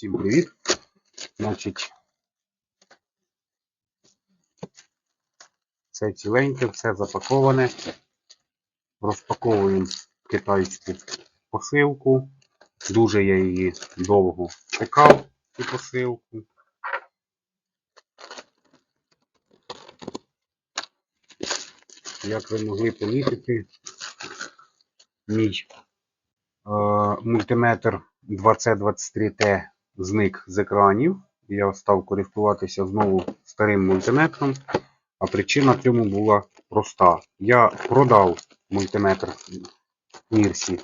Всім привіт. Значить, все ціленьке, все запаковане. Розпаковуємо китайську посилку. Дуже я її довго чекав, цю посилку. Як ви могли помітити, мій е, мультиметр 2023T зник з екранів. Я став користуватися знову старим мультиметром. А причина цьому була проста. Я продав мультиметр Мірсі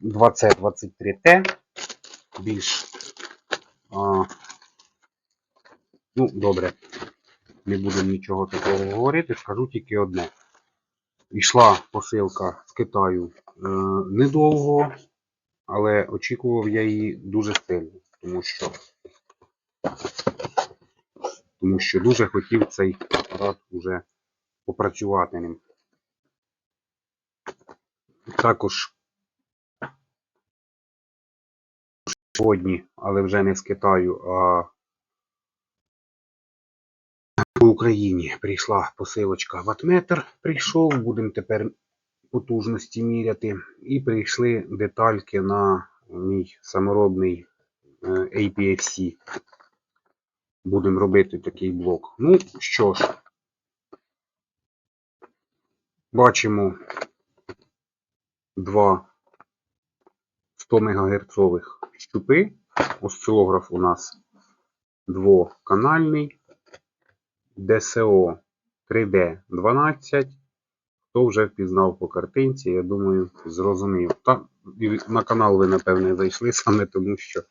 2023T. Більш. А, ну, добре. Не буду нічого такого говорити, скажу тільки одне. Йшла посилка з Китаю е, недовго, але очікував я її дуже сильно, тому що, тому що дуже хотів цей апарат уже попрацювати ним. Також сьогодні, але вже не з Китаю, а по Україні прийшла посилочка ватметр. Прийшов, будемо тепер потужності міряти. І прийшли детальки на мій саморобний APFC. Будемо робити такий блок. Ну що ж, бачимо два 100 МГц щупи. Осцилограф у нас двоканальний. DSO 3D12. Хто вже впізнав по картинці, я думаю, зрозумів. Та, на канал ви, напевне, зайшли саме тому, що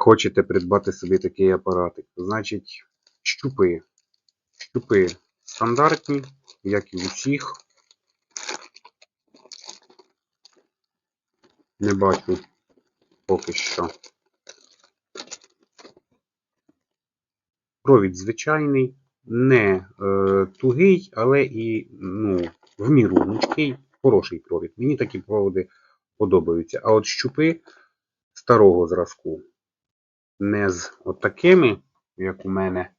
хочете придбати собі такий апаратик. Значить, щупи. Щупи стандартні, як і в усіх. Не бачу поки що. Провід звичайний, не е, тугий, але і ну, в міру гнучкий, хороший провід. Мені такі проводи подобаються. А от щупи старого зразку, не з от такими, як у мене,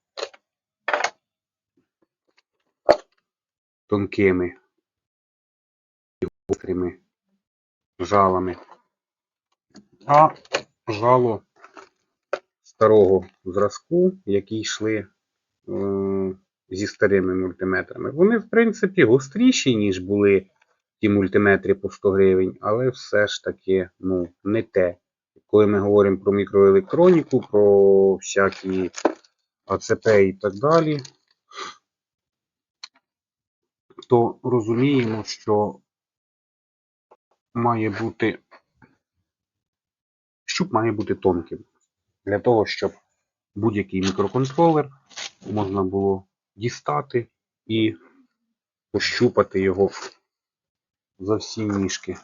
тонкими і гострими жалами, а жало старого зразку, які йшли е, зі старими мультиметрами. Вони, в принципі, гостріші, ніж були ті мультиметри по 100 гривень, але все ж таки ну, не те. Коли ми говоримо про мікроелектроніку, про всякі АЦП і так далі, то розуміємо, що має бути щуп має бути тонким. Для того, щоб будь-який мікроконтролер можна було дістати і пощупати його за всі ніжки.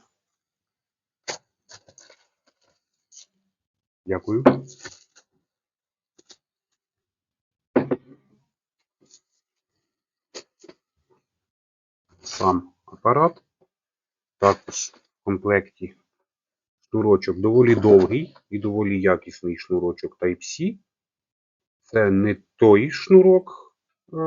Дякую. Сам апарат. Також в комплекті шнурочок доволі довгий і доволі якісний шнурочок Type-C. Це не той шнурок е,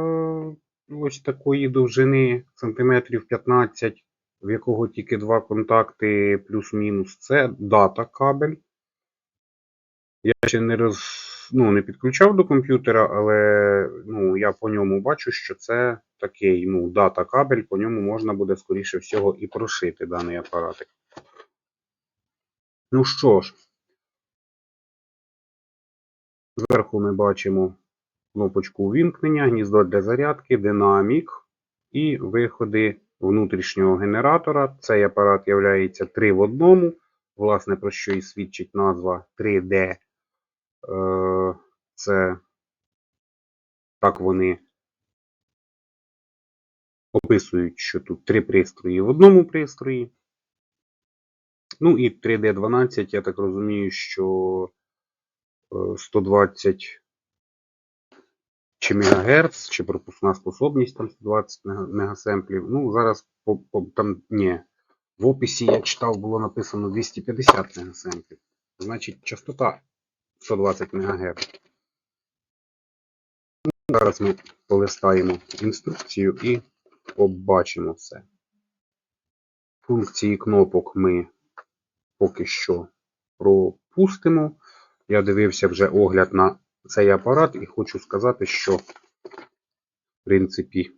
ось такої довжини, сантиметрів 15, в якого тільки два контакти плюс-мінус. Це дата кабель. Я ще не роз, ну, не підключав до комп'ютера, але ну, я по ньому бачу, що це такий ну, дата кабель, по ньому можна буде, скоріше всього, і прошити даний апаратик. Ну що ж, зверху ми бачимо кнопочку увімкнення, гніздо для зарядки, динамік і виходи внутрішнього генератора. Цей апарат є 3 в одному. Власне, про що і свідчить назва 3D. Е, Це так вони описують, що тут три пристрої в одному пристрої. Ну і 3D12, я так розумію, що 120 чи МГц, чи пропускна способність там 120 мегасемплів. Ну, зараз по, по, там ні. В описі я читав, було написано 250 мегасемплів. Значить, частота 120 МГц. Зараз ми полистаємо інструкцію і побачимо все. Функції кнопок ми поки що пропустимо. Я дивився вже огляд на цей апарат і хочу сказати, що, в принципі,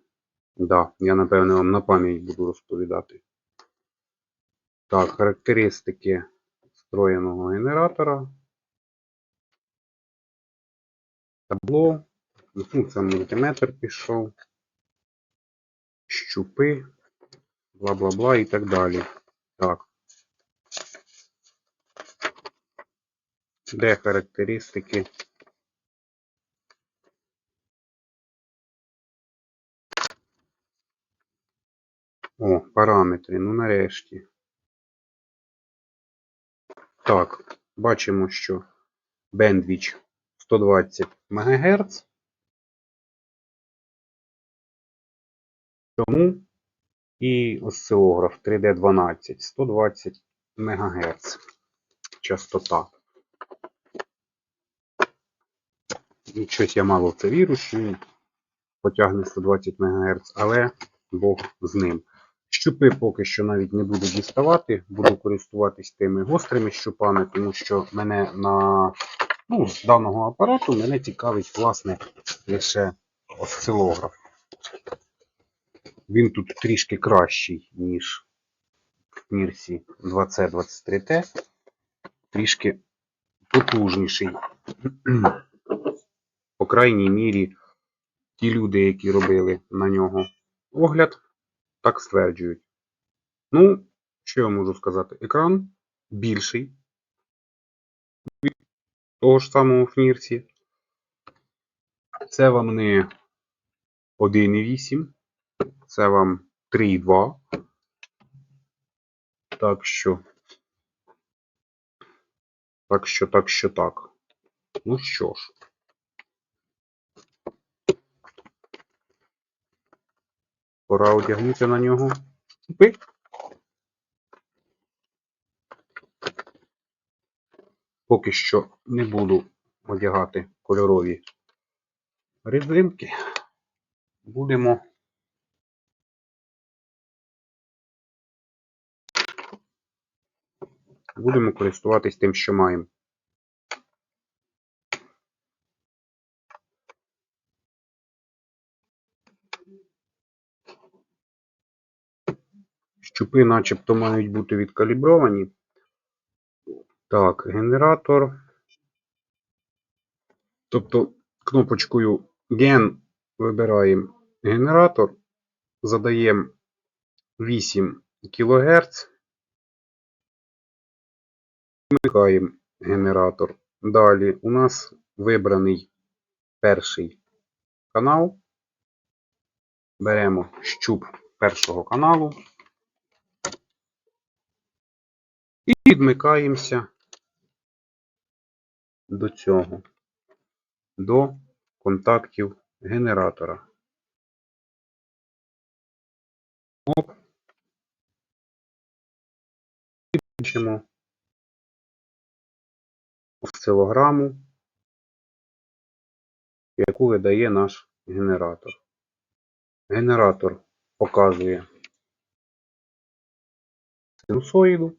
да, я напевне вам на пам'ять буду розповідати. Так, характеристики встроєного генератора. Табло. Ну, це мультиметр пішов. Щупи, бла-бла-бла і так далі. Так. Де характеристики? О, параметри, ну нарешті. Так, бачимо, що бендвіч 120 МГц. Тому і осцилограф 3D12 120 МГц частота. І щось я мало в це вірю, що він потягне 120 МГц, але Бог з ним. Щупи поки що навіть не буду діставати, буду користуватись тими гострими щупами, тому що мене на ну, з даного апарату мене цікавить, власне, лише осцилограф. Він тут трішки кращий, ніж в Мірсі 2C23T. Трішки потужніший. По крайній мірі, ті люди, які робили на нього огляд, так стверджують. Ну, що я можу сказати? Екран більший того ж самого Фнірсі. Це вам не 1,8, це вам 3,2. Так що, так що, так що так. Ну що ж. Пора одягнути на нього шипи. Поки що не буду одягати кольорові резинки. Будемо будемо користуватись тим, що маємо. Щупи начебто мають бути відкалібровані. Так, генератор. Тобто кнопочкою Gen вибираємо генератор, задаємо 8 кГц, вмикаємо генератор. Далі у нас вибраний перший канал. Беремо щуп першого каналу. І відмикаємося до цього, до контактів генератора. Оп. І бачимо осцилограму, яку видає наш генератор. Генератор показує синусоїду.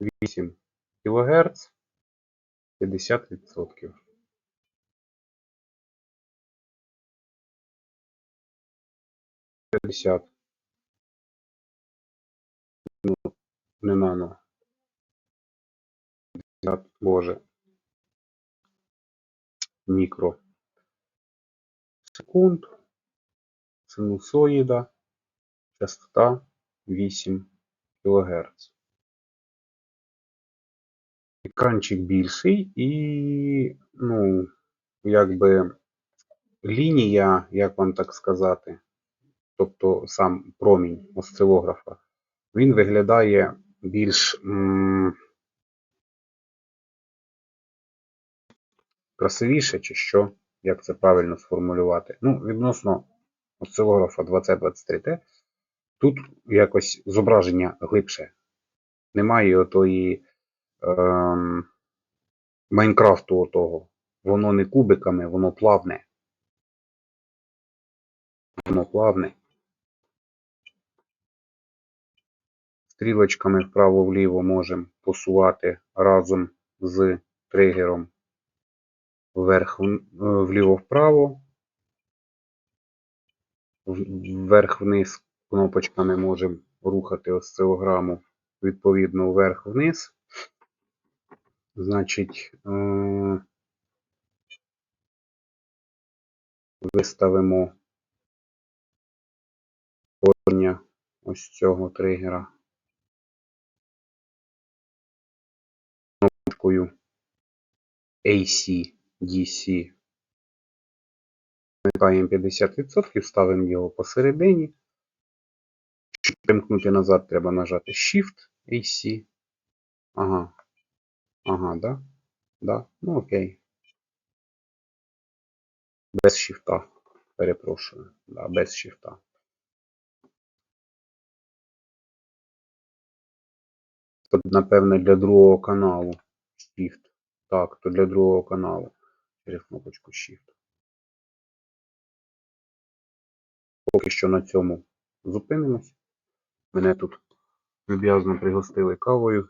8 кГц 50%. П'ятдесят. Ну, не нано. 50, Боже. Мікро. Секунд. Синусоїда. Частота 8 кГц. Екранчик більший і, ну, якби лінія, як вам так сказати, тобто сам промінь осцилографа, він виглядає більш красивіше, чи що, як це правильно сформулювати. Ну, відносно осцилографа 2023T, тут якось зображення глибше. Немає отої Майнкрафту отого. Воно не кубиками, воно плавне. Воно плавне. Стрілочками вправо-вліво можемо посувати разом з тригером вверх, е, вліво-вправо. Вверх-вниз кнопочками можемо рухати осцилограму відповідно вверх-вниз. Значить, е, виставимо положення ось цього тригера кнопочкою AC, DC. Вмикаємо 50%, ставимо його посередині. Щоб примкнути назад, треба нажати Shift AC. Ага. Ага, да? Да. Ну окей. Без шифта. Перепрошую. Да, без шифта. Тут, напевне, для другого каналу. Shift. Так, то для другого каналу. Через кнопочку Shift. Поки що на цьому зупинимось. Мене тут люб'язно пригостили кавою.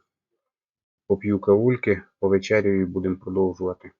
Поп'ю кавульки, повечерюю і будемо продовжувати.